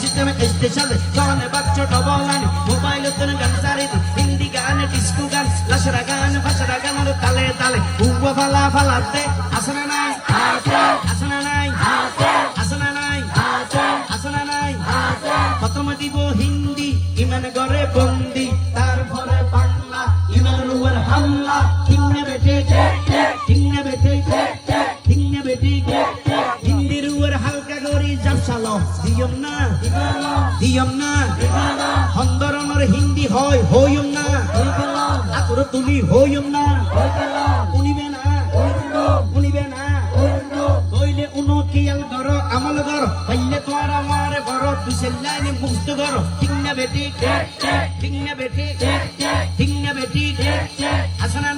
সিস্টেমে স্পেশাল গানে বাচ্চ double line mobile তোর গান সারি হিন্দি গান ডিস্কো গান লাসরা গান ফাসরা গান তালে তালে উবা ফালা ফালাতে আসনা নাই আসনা নাই আসনা নাই আসনা নাই খতম দিব হিন্দি ইমান গরে বন্দি দিয়ম না। দিয়ম হিন্দি হয় হইম না। আতর তুলি হইম না। উনিবে না। উনিবে না। কইলে আমল গর কইলে তোর আমার গর দুসেল্লানি মুক্ত গর ঠিক না বেটি ঠিক না বেটি ঠিক না বেটি। আসনা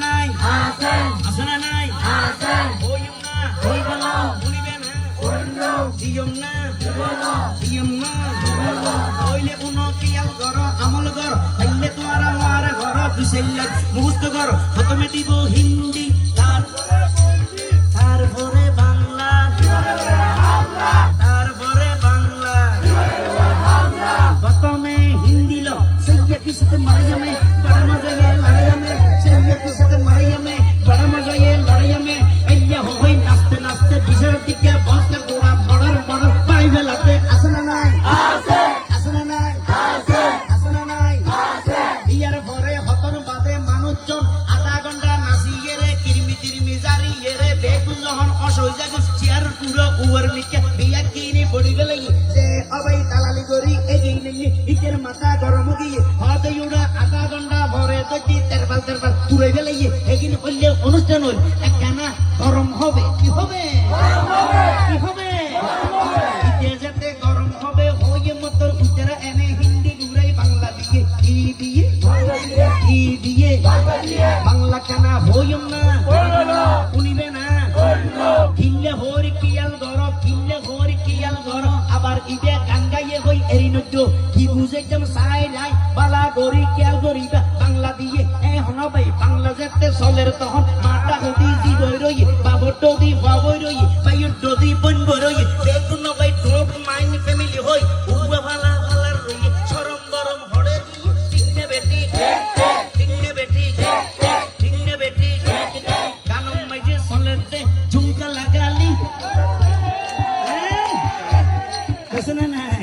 দিয়ম না দিয়ম না। কইলে উনো কিয়াল গর আমল ঘর কইলে তোর আমার গর দুসেল্লা মুক্ত গর প্রথমে দিব হিন্দি പുറ ഉവർമിക്ക നീ হই কি বুঝে একদম সাই লাই বালা গরি কিয়াল গরিবা বাংলা দিয়ে। এ হনবাই বাংলা যেতে চলের তখন মাতা হদি জি বই রই বাবর ডদি বাবই রই বাইর ডদি বন বই বেগুন বাই ড্রপ মাইন ফ্যামিলি হই। উবা ভালা ভালার রই সরম গরম হড়ে দিয়ে। টিকনে বেটি টিকনে বেটি টিকনে বেটি কানম মাইজে চলেতে ঝুমকা লাগালি। আসনা নাই?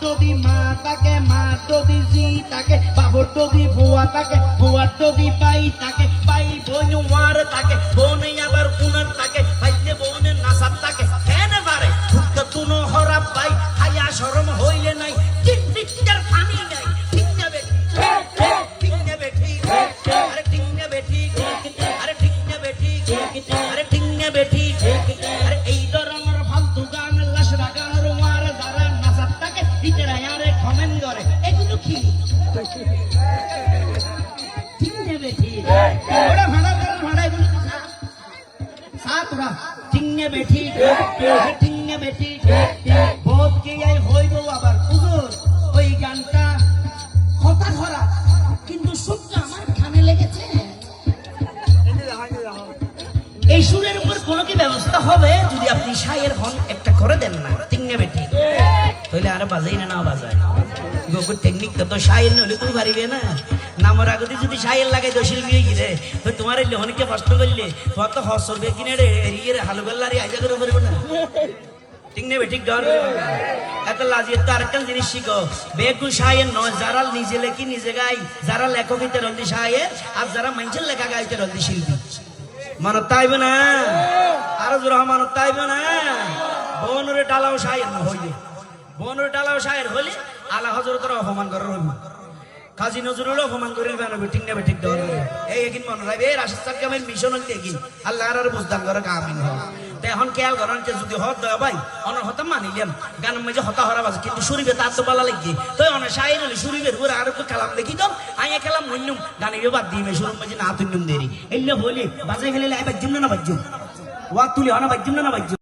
টাইমত মা তাকে, মা দি জি তাকে, বাবর দি বুয়া তাকে বুয়ার দি পাই তাকে পাই বোন ওয়ার তাকে, বোন আবার উনার তাকে বেঠি টিঙ্গে বেঠি বহুত কে হইব আবার হুজুর ওই গানটা কথা ধরা কিন্তু সুরটা আমার কানে লেগেছে এই সুরের উপর কোনো কি ব্যবস্থা হবে? যদি আপনি সায়ের হন একটা করে দেন না। টিঙ্গে বেঠি তাহলে আর বাজাই না না বাজায়। গোকুর টেকনিক তো না। নামর আগতে যদি লাগাই তো শিল্পী হয়ে গিয়ে তো কষ্ট করলে তোমার তো হসর বে কিনে ঠিক নেবে, ঠিক ডর এত লাজিয়ে তো আরেকটা জিনিস নিজে লেখি নিজে গাই, যারা লেখকিতে রলদি সায়ের আর যারা মানুষের লেখা গাইতে রলদি শিল্পী। মানত তাইবে না? আরও জোর মানত তাইবে না? বনরে ডালাও সায়ের না হইলে। বনরে ডালাও সায়ের হলে আলা হজরতের অপমান করার হইবে কাজী নজরুল অপমান করে বেনাবে ঠিক নেবে ঠিক দেওয়ার এই একিন মনে রাখবে এই রাশেদ সাহেব মিশন হল একিন আল্লাহ আর বুঝদান করে কামিন হয়। এখন খেয়াল করেন যে যদি হত দেওয়া ভাই, অনর হতা মানিলাম গানের মাঝে হতা হরা বাজে, কিন্তু শরীরে তার তো বলা লাগছে তো অনেক শায়ের হলে শরীরের উপরে আর একটু খেলাম দেখি তো। আইয়া খেলাম মন্যুম গানে বাদ দিয়ে শুরুর মাঝে না তুন্যুম দেরি। এলে বলি বাজে গেলে বাজ্যুম না বাজ্যুম। ওয়া তুলি, অনা বাজ্যুম না বাজ্যুম।